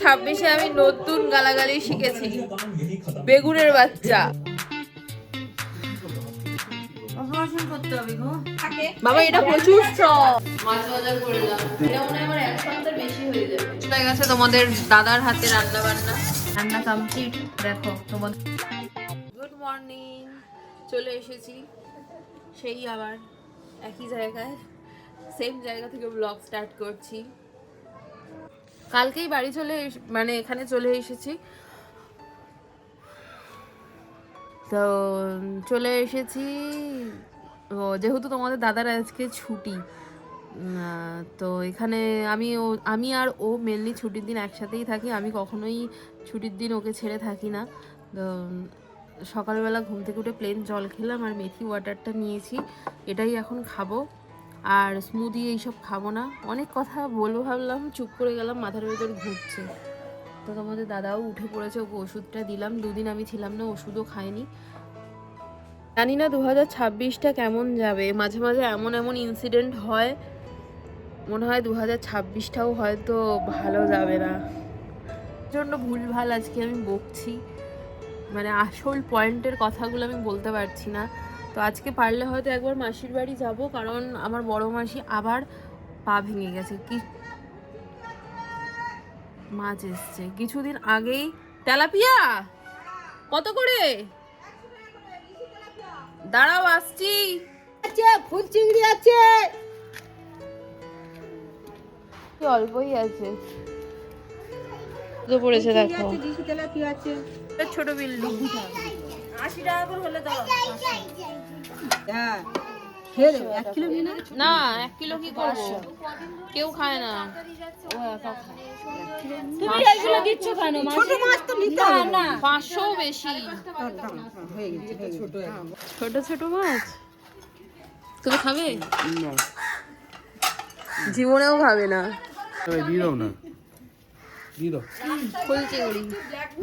ছাব্বিশে আমি নতুন গালাগালি শিখেছি। বেগুনের বাচ্চা। বাবা এটা প্রচুর চলে গেছে তোমাদের দাদার হাতে রান্না বান্না রান্না কমপ্লিট দেখো তোমাদের গুড মর্নিং চলে এসেছি। সেই আবার একই জায়গায়। সেম জায়গা থেকে ব্লগ স্টার্ট করছি। কালকেই বাড়ি চলে মানে এখানে চলে এসেছি। তো, চলে এসেছি। ও, যেহেতু তোমাদের দাদার আজকে ছুটি তো এখানে আমি ও, আমি আর ও মেনলি ছুটির দিন একসাথেই থাকি। আমি কখনোই ছুটির দিন ওকে ছেড়ে থাকি না। তো, সকালবেলা ঘুম থেকে উঠে প্লেন জল খেলাম আর মেথি ওয়াটারটা নিয়েছি। এটাই এখন খাব। আর স্মুদি এইসব খাব না। অনেক কথা বলব ভাবলাম, চুপ করে গেলাম, মাথার ভেতর ঘুরছে। তো তোমাদের দাদাও উঠে পড়েছে, ওকে ওষুধটা দিলাম। দুদিন আমি ছিলাম না, ওষুধও খাইনি। জানি না দু হাজার ছাব্বিশটা কেমন যাবে। মাঝে মাঝে এমন এমন ইনসিডেন্ট হয়, মনে হয় দু হাজার ছাব্বিশটাও হয়তো ভালো যাবে না। জন্য ভুলভাল আজকে আমি বকছি। মানে আসল পয়েন্টের কথাগুলো আমি বলতে পারছি না। তো আজকে পারলে হয়তো একবার মাসির বাড়ি যাব কারণ আমার বড় মাসি আবার পা ভেঙে গেছে। কি মাছ এসছে। কিছুদিন আগেই তেলাপিয়া? কত করে? দাঁড়াও আসছি। আছে ফুল চিংড়ি আছে। কি অল্পই আছে। পড়েছে দেখো। আছে ছোট বিল্ডিং। আশি টাকা করে হলে দাও। হ্যাঁ খেয়ে দেবো এক কিলো নিয়ে না এক কিলো কি করব? কেউ খায় না। তুমি এইগুলো দিচ্ছ কেন? ছোট মাছ তো নিতে হবে। না পাঁচশো বেশি। ছোট ছোট মাছ? তুমি খাবে? জীবনেও খাবে না। তবে দিয়ে দাও না। দাও। ফুল চিংড়ি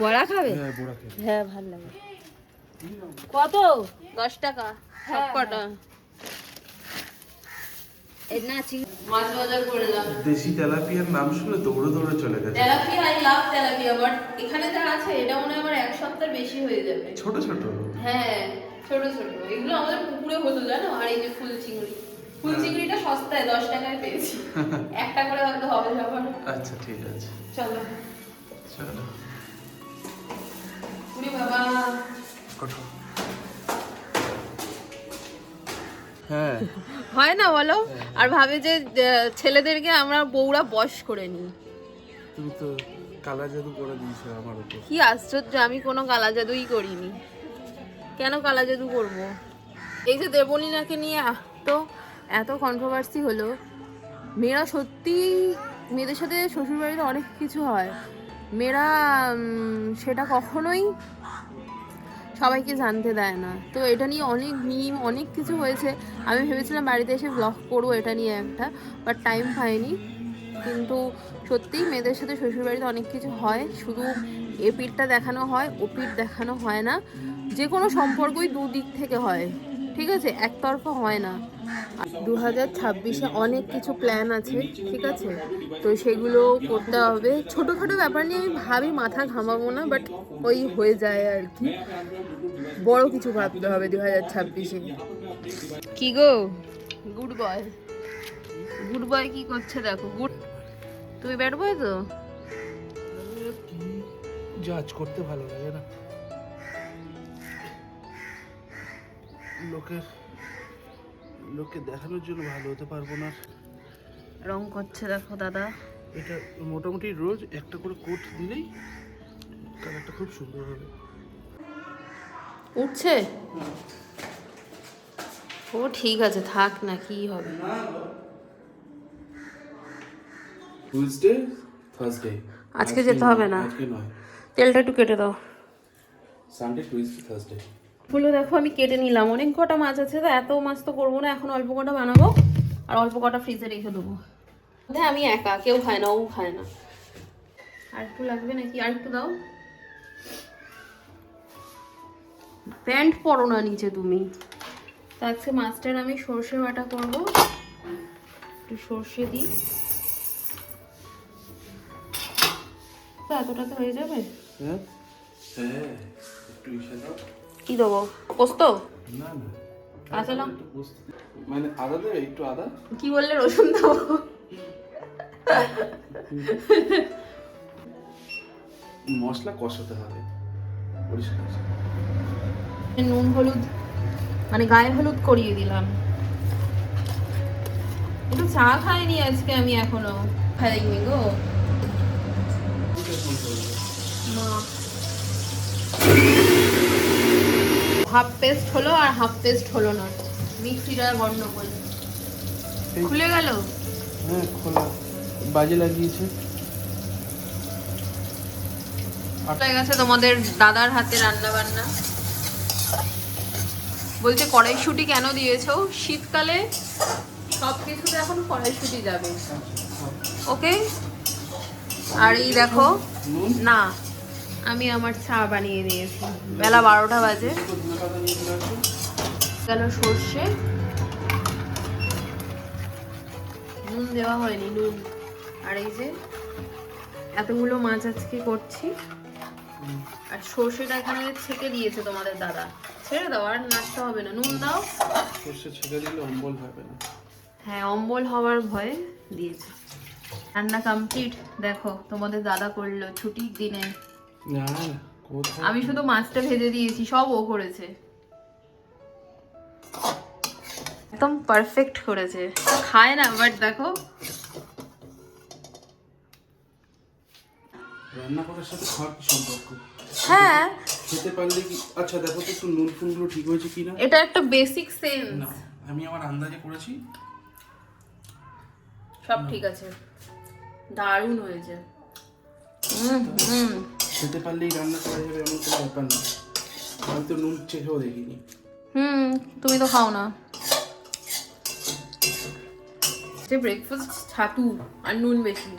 বড়া খাবে? হ্যাঁ বোড়া খেয়ে। হ্যাঁ ভালো লাগে। কত? দশ টাকা সব কটা। এই না চিংড়ি মাছ বাজার করে দাও। দেশি তেলাপিয়ার নাম শুনে দৌড়ে দৌড়ে চলে গেছে। Tilapia I love tilapia but এখানে যা আছে এটা মনে হয় এক সপ্তাহ বেশি হয়ে যাবে। ছোট ছোট হ্যাঁ ছোট ছোট। এগুলো আমাদের পুকুরে হতো জানো? আর এই যে ফুল চিংড়ি। ফুল চিংড়িটা সস্তায় দশ টাকায় পেয়েছি। একটা করে হয়তো হবে আচ্ছা ঠিক আছে। চলো। চলো। বাবা। ওঠো হ্যাঁ। হয় না বলো? আর ভাবে যে ছেলেদেরকে আমরা বউরা বশ করে নিই। তুমি তো কালা জাদু করে দিয়েছ আমার উপর। কি আশ্চর্য আমি কোনো কালা জাদুই করিনি। কেন কালা জাদু করব? এই যে দেবনীনাকে নিয়ে তো এত কন্ট্রোভার্সি হলো। মেয়েরা সত্যি মেয়েদের সাথে শ্বশুরবাড়িতে অনেক কিছু হয়। মেয়েরা সেটা কখনোই সবাইকে জানতে দেয় না। তো এটা নিয়ে অনেক মিম অনেক কিছু হয়েছে। আমি ভেবেছিলাম বাড়িতে এসে ব্লগ করব এটা নিয়ে একটা বাট টাইম পাইনি। কিন্তু সত্যিই মেয়েদের সাথে শ্বশুরবাড়িতে অনেক কিছু হয়। শুধু এ পিঠটা দেখানো হয় ও পিঠ দেখানো হয় না। যে কোনো সম্পর্কই দুদিক থেকে হয়। ঠিক আছে? একতরফা হয় না। দু হাজার ছাব্বিশে অনেক কিছু প্ল্যান আছে ঠিক আছে? তো সেগুলো করতে হবে। ছোটোখাটো ব্যাপার নিয়ে আমি ভাবি মাথা ঘামাবো না বাট ওই হয়ে যায় আর কি। বড় কিছু ভাবতে হবে দু হাজার ছাব্বিশে। কি গো? গুড বয় গুড বয় কি করছে দেখো? গুড তুমি ব্যাড বয় তো? জাজ করতে ভালো লাগে না। লোকের লোককে দেখানোর জন্য ভালো হতে পারব না। রং করছে দেখো দাদা। এটা মোটামুটি রোজ একটা করে কোট দিলেই কালারটা খুব সুন্দর হবে। উঠছে? ও ঠিক আছে থাক না কি হবে? টুইসডে থার্সডে আজকে যেতে হবে না। আজকে নয়। তেলটা একটু কেটে দাও। সানডে টুইসডে থার্সডে ফুলো দেখো, আমি কেটে নিলাম। অনেক কটা মাছ আছে, তো এত মাছ তো করব না, এখন অল্প কটা বানাবো আর অল্প কটা ফ্রিজে রেখে দেবো। হ্যাঁ আমি একা, কেউ খায় না, ও খায় না। আর একটু লাগবে নাকি? আর একটু দাও। প্যান্ট পরো না নিচে তুমি। তো আজকে মাছটার আমি সর্ষে বাটা করব। একটু সর্ষে দিই। এতটা তো হয়ে যাবে? হ্যাঁ। হ্যাঁ একটু দাও। কি দেবো? পোস্ত? না না। কাঁচা লঙ্কা মানে আদা দেবে? একটু আদা? কি বললে রসুন দেবো? মশলা কষাতে হবে। পরিষ্কার নুন হলুদ মানে গায়ে হলুদ করিয়ে দিলাম। একটু চা খাইনি আজকে আমি এখনও। খাইনি গো। মা হাফ পেস্ট হলো আর হাফ পেস্ট হলো না। মিক্সিটা গন্ডগোল। এই- খুলে গেল? হ্যাঁ খোলা। বাজে লাগিয়েছে। হয়ে গেছে তোমাদের দাদার হাতে রান্না বান্না বলছে কড়াইশুটি কেন দিয়েছ? শীতকালে সব কিছুতে এখন কড়াইশুটি যাবে। ওকে? আর এই দেখো না আমি আমার চা বানিয়ে নিয়েছি বেলা বারোটা বাজে। গেল সর্ষে? নুন দেওয়া হয়নি নুন। আর এই যে এতগুলো মাছ আজকে করছি। আর সর্ষেটা এখানে ছেঁকে দিয়েছে তোমাদের দাদা। ছেড়ে দাও আর নাড়তে হবে না। নুন দাও। সর্ষে ছেড়ে দিলে অম্বল হবে না। হ্যাঁ অম্বল হওয়ার ভয়ে দিয়েছে। রান্না কমপ্লিট দেখো তোমাদের দাদা করল ছুটির দিনে। না আমি শুধু মাছটা ভেজে দিয়েছি সব ও করেছে। একদম পারফেক্ট করেছে। খায় না বাট দেখো। রান্না করার সাথে খাওয়ার কি সম্পর্ক? হ্যাঁ। খেতে পারলে কি আচ্ছা দেখো তো একটু নুন ফুনগুলো ঠিক হয়েছে কিনা এটা একটা বেসিক সেন্স আমি আমার আন্দাজে করেছি। সব ঠিক আছে। দারুণ হয়েছে। হুম হুম। খেতে পারলেই রান্না করা যাবে এমন কোনো ব্যাপার না। আমি তো নুন চেখেও দেখিনি। হুম তুমি তো খাও না। যে ব্রেকফাস্ট ছাতু আর নুন বেশি।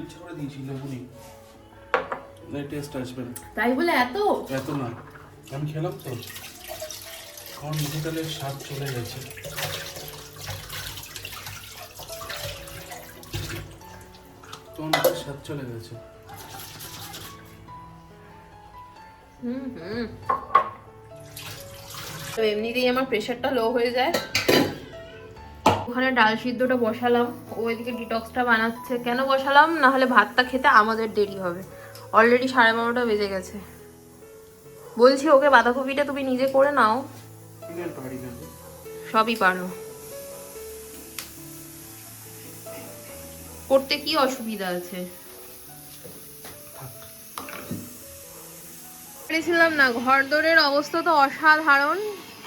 ইচ্ছা করে দিয়েছি লেবুনি না। টেস্ট আসবে না। তাই বলে এত? এত না। আমি খেলাম তো। আমার মেডিকেলের স্বাদ চলে গেছে। তোমার স্বাদ চলে গেছে। হুম। হুম তো এমনিতেই আমার প্রেশারটা লো হয়ে যায়। ওখানে ডাল সিদ্ধটা বসালাম। ও এদিকে ডিটক্সটা বানাচ্ছে। কেন বসালাম? না হলে ভাতটা খেতে আমাদের দেরি হবে। অলরেডি সাড়ে বারোটা বেজে গেছে। বলছি ওকে বাঁধাকপিটা তুমি নিজে করে নাও। সবই পারো। করতে কি অসুবিধা আছে? পেরেছিলাম না ঘর দোরের অবস্থা তো অসাধারণ।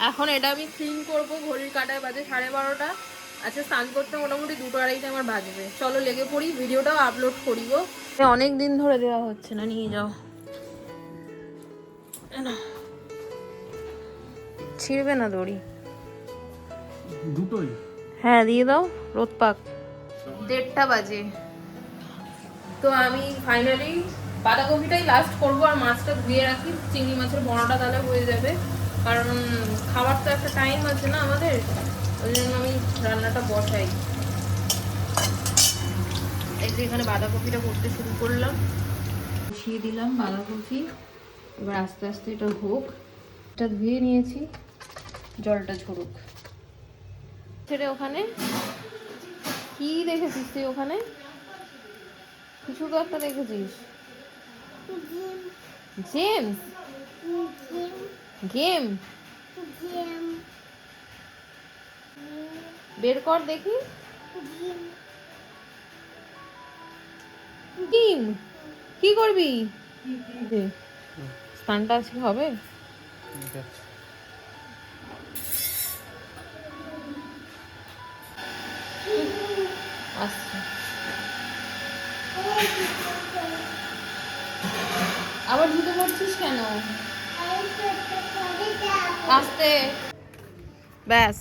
এখন এটা আমি ক্লিন করব ঘড়ির কাটায় বাজে সাড়ে বারোটা। আচ্ছা স্নান করতে মোটামুটি দুটো আড়াইটে আমার বাজবে। চলো লেগে পড়ি ভিডিওটাও আপলোড করিব অনেক দিন ধরে দেওয়া হচ্ছে না নিয়ে যাও। ছিঁড়বে না দড়ি? দুটোই? হ্যাঁ দিয়ে দাও রোদ পাক। দেড়টা বাজে। তো আমি ফাইনালি বাঁধাকপিটাই লাস্ট করব আর মাছটা ধুয়ে রাখি। চিংড়ি মাছের বড়াটা তাহলে হয়ে যাবে। কারণ খাবার তো একটা টাইম আছে না আমাদের, ওই জন্য আমি রান্নাটা বসাই। এই যে এখানে বাঁধাকপিটা করতে শুরু করলাম। বসিয়ে দিলাম বাঁধাকপি। এবার আস্তে আস্তে এটা হোক। এটা ধুয়ে নিয়েছি। জলটা ঝরুক। ছেড়ে ওখানে। কি দেখেছিস তুই ওখানে? কিছু তো একটা দেখেছিস। জেমস গেম বের কর দেখি গেম কি করবি দে। স্নানটা আজকে হবে আচ্ছা আবার জুতো পড়ছিস কেন? আস্তে। ব্যাস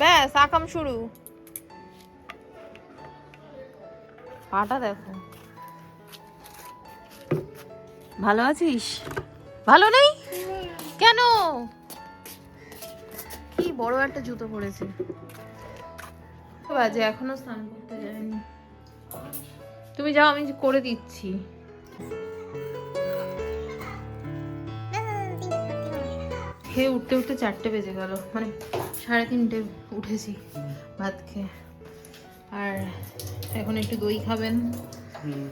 ব্যাস, আকাম শুরু। পাটা দেখো। ভালো আছিস? ভালো নেই? কেন? কি বড় একটা জুতো পরেছে। বাজে, এখনও স্নান করতে যায়নি। তুমি যাও, আমি করে দিচ্ছি। খেয়ে উঠতে উঠতে চারটে বেজে গেল মানে সাড়ে তিনটে উঠেছি ভাত খেয়ে আর এখন একটু দই খাবেন হুম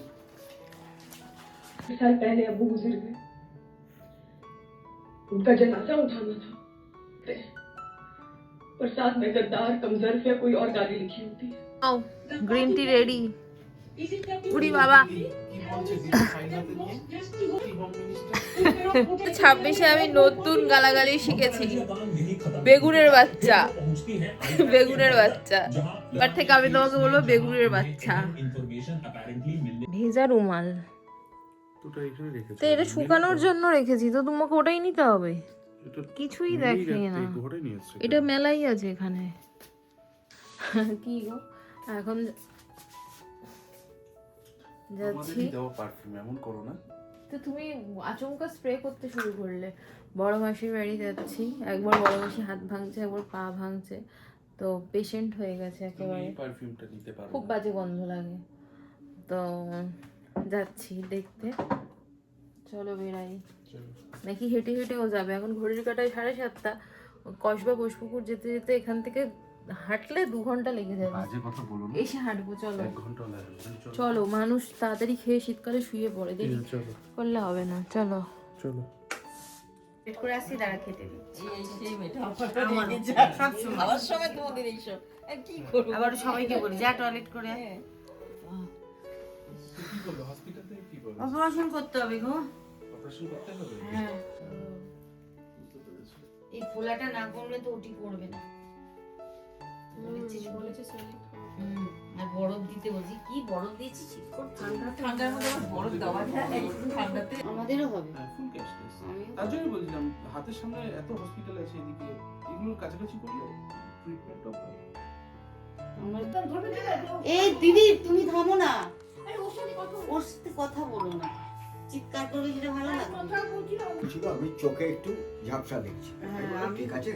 साल पहले अबू गुजर गए उनका जनाजा उठाना था और साथ में गद्दार कमजर्फ या कोई और गाली लिखी होती है ও গ্রিন টি রেডি উড়ি বাবা। ছাব্বিশে আমি নতুন গালাগালি শিখেছি। বেগুনের বাচ্চা। বেগুনের বাচ্চা। এবার থেকে আমি তোমাকে বলব বেগুনের বাচ্চা। ভেজা রুমাল। তো এটা শুকানোর জন্য রেখেছি, তো তোমাকে ওটাই নিতে হবে। কিছুই নিয়ে না। এটা মেলাই আছে এখানে। কি গো? এখন যাচ্ছি। পারফিউম এমন করো না। তো তুমি আচমকা স্প্রে করতে শুরু করলে। বড় মাসির বাড়ি যাচ্ছি। একবার বড় মাসি হাত ভাঙছে একবার পা ভাঙছে। তো পেশেন্ট হয়ে গেছে একেবারে। পারফিউমটা নিতে পারো খুব বাজে গন্ধ লাগে। তো যাচ্ছি দেখতে। চলো বেড়াই। নাকি হেঁটে হেঁটেও যাবে। এখন ঘড়ির কাটায় সাড়ে সাতটা। কসবা বসপুকুর যেতে যেতে এখান থেকে হাঁটলে দু ঘণ্টা লেগে যাবে এসে হাঁটবো চলো। এক ঘণ্টা লাগবে চলো। চলো মানুষ তাড়াতাড়ি খেয়ে শীতকালে শুয়ে পড়ে দেরি চলো। করলে হবে না চলো। চলো। পেট করে আসছি দাঁড়া খেতে দিচ্ছি। আমার সময়। তোমাদের এইসব কি করব? আবার সবাইকে বলি যা টয়লেট করে আয়। কি করবে হসপিটাল থেকে কি করবে? অপারেশন করতে হবে গো। অপারেশন করতে হবে? হ্যাঁ। এই ফোলাটা না কমলে তো ওটি করবে না। হুম, আর বরফ দিতে বলছি। কি বরফ দিয়েছি? শীত করছে? ঠান্ডার মধ্যে বরফ দেওয়া যায় ঠান্ডাতে। আমাদেরও হবে। হ্যাঁ ফুল ক্যাশলেস তার জন্যই বলছিলাম হাতের সামনে এত হসপিটাল আছে এদিকে এগুলোর কাছাকাছি করলে ট্রিটমেন্টও ভালো এই দিদি তুমি থামো না। ওর সাথে কথা বলো। না। চিৎকার করবে সেটা ভালো লাগে আমি চোখে একটু ঝাপসা দেখছি। আমি হ্যাঁ, ঠিক আছে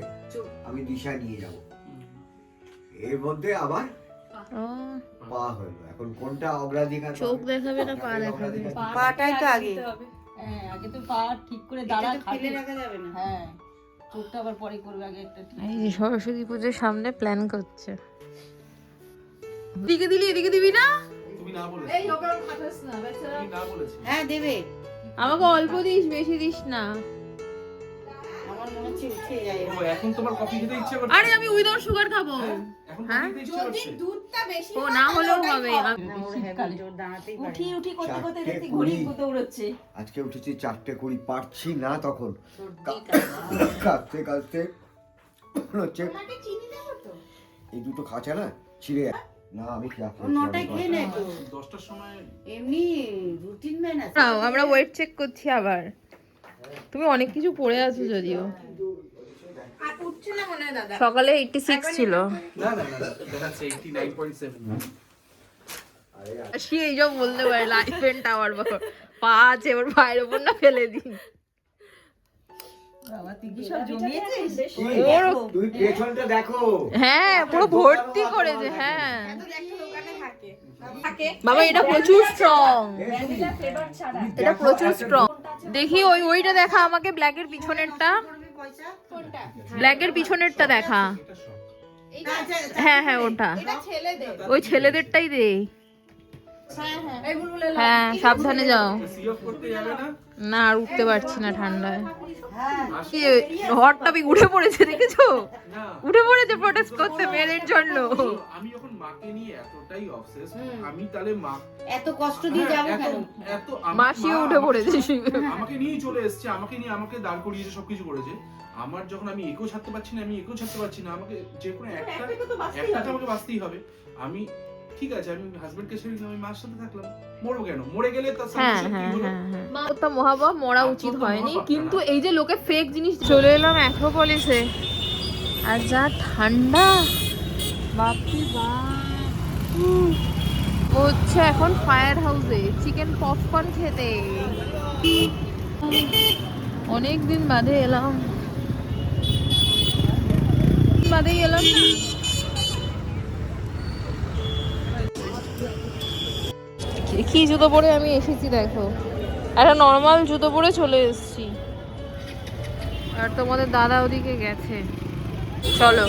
আমি দিশা নিয়ে যাব। এর মধ্যে আবার পা হলো। এখন কোনটা অগ্রাধিকার চোখ দেখাবে না পা দেখাবে? পাটাই তো আগে। হ্যাঁ আগে তো পা ঠিক করে দাঁড়া ফেলে রাখা যাবে না। হ্যাঁ চোখটা আবার পরে করবে আগে একটা এই সরস্বতী পুজোর সামনে প্ল্যান করছে। এদিকে দিলি এদিকে দিবি না? তুমি না বলেছ। এই ওপর খাটাস না বেচারা। না বলেছ। হ্যাঁ দেবে। আমাকে অল্প দিস বেশি দিস না। আমার মনে হচ্ছে উঠে যায়। ও এখন তোমার কফি খেতে ইচ্ছে করছে। আরে আমি উইদাউট সুগার খাব। হ্যাঁ? ও না হলেও হবে উঠি উঠি করতে করতে ঘড়ি আজকে উঠেছি চারটে কুড়ি পারছি না তখন। কাঁদতে কাঁদতে হচ্ছে এই দুটো খাঁচা না ছিঁড়ে না আমি আমরা ওয়েট চেক করছি আবার। তুমি অনেক কিছু পড়ে আছো যদিও। সকালে এইটি সিক্স ছিল। না না না দেখাচ্ছে পয়েন্ট সেভেন বলতে পারে লাইফ এন্ড টাওয়ার পা আছে এবার পায়ের ওপর না ফেলে দিন বাবা তুই কি সব জমিয়েছিস? ওর তুই পেছনটা দেখো। হ্যাঁ পুরো ভর্তি করেছে হ্যাঁ। বাবা এটা প্রচুর স্ট্রং এটা প্রচুর স্ট্রং দেখি ওই ওইটা দেখা আমাকে ব্ল্যাকের পিছনেরটা। ব্ল্যাকের পিছনেরটা দেখা। হ্যাঁ হ্যাঁ ওটা। ওই ছেলেদেরটাই দে। হ্যাঁ সাবধানে যাও। সি অফ করতে যাবে না আর উঠতে পারছি না ঠান্ডায়। হট টপিক উঠে পড়েছে দেখেছ? উঠে পড়েছে প্রোটেস্ট করতে মেয়েদের জন্য। আমি যখন মাকে নিয়ে এতটাই অবসেস আমি তাহলে মা এত কষ্ট দিয়ে যাব হ্যাঁ, কেন? এত মাসিও উঠে পড়েছে আমাকে নিয়েই চলে এসেছে আমাকে নিয়ে আমাকে দাঁড় করিয়েছে সবকিছু করেছে। আমার যখন আমি একেও ছাড়তে পারছি না আমি একেও ছাড়তে পারছি না আমাকে যে কোনো একটা একটা তো আমাকে বাঁচতেই হবে। আমি ঠিক আছে আমি হাজবেন্ডকে ছেড়ে দিলাম, আমি মার সাথে থাকলাম। মরবো কেন? মরে গেলে তার সাথে হ্যাঁ কি হ্যাঁ হলো? হ্যাঁ মহাবা মরা উচিত হয়নি কিন্তু এই যে লোকে ফেক জিনিস চলে এলাম অ্যাক্রোপলিসে আর যা ঠান্ডা। বাপরে বাপ। হচ্ছে এখন ফায়ার হাউসে চিকেন পপকর্ন খেতে। অনেক দিন বাদে এলাম। বাদেই এলাম কি জুতো পরে আমি এসেছি দেখো। একটা নর্মাল জুতো পরে চলে এসেছি। আর তোমাদের দাদা ওদিকে গেছে। চলো।